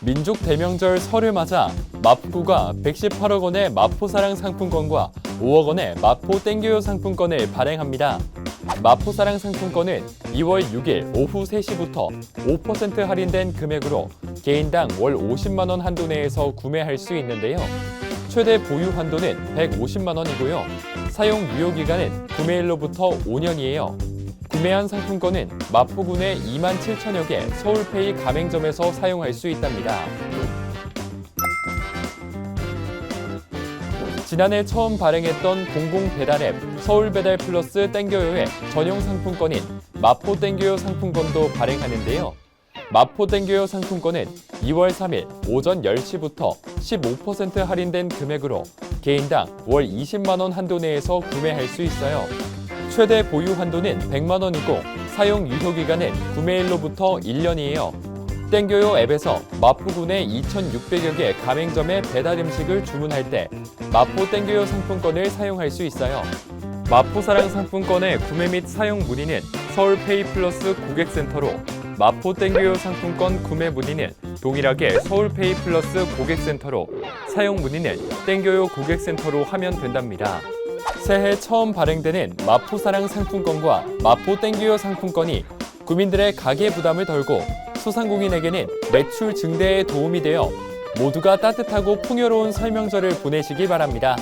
민족 대명절 설을 맞아 마포구가 118억 원의 마포사랑 상품권과 5억 원의 마포 땡겨요 상품권을 발행합니다. 마포사랑 상품권은 2월 6일 오후 3시부터 5% 할인된 금액으로 개인당 월 50만 원 한도 내에서 구매할 수 있는데요. 최대 보유 한도는 150만 원이고요. 사용 유효 기간은 구매일로부터 5년이에요. 구매한 상품권은 마포군의 2만 7천여 개 서울페이 가맹점에서 사용할 수 있답니다. 지난해 처음 발행했던 공공 배달 앱 서울배달 플러스 땡겨요의 전용 상품권인 마포 땡겨요 상품권도 발행하는데요. 마포 땡겨요 상품권은 2월 3일 오전 10시부터 15% 할인된 금액으로 개인당 월 20만 원 한도 내에서 구매할 수 있어요. 최대 보유 한도는 100만 원이고 사용 유효 기간은 구매일로부터 1년이에요. 땡겨요 앱에서 마포군의 2,600여 개 가맹점의 배달 음식을 주문할 때 마포 땡겨요 상품권을 사용할 수 있어요. 마포사랑 상품권의 구매 및 사용 문의는 서울페이 플러스 고객센터로 마포 땡겨요 상품권 구매 문의는 동일하게 서울페이 플러스 고객센터로 사용 문의는 땡겨요 고객센터로 하면 된답니다. 새해 처음 발행되는 마포사랑 상품권과 마포 땡겨요 상품권이 구민들의 가계 부담을 덜고 소상공인에게는 매출 증대에 도움이 되어 모두가 따뜻하고 풍요로운 설명절을 보내시기 바랍니다.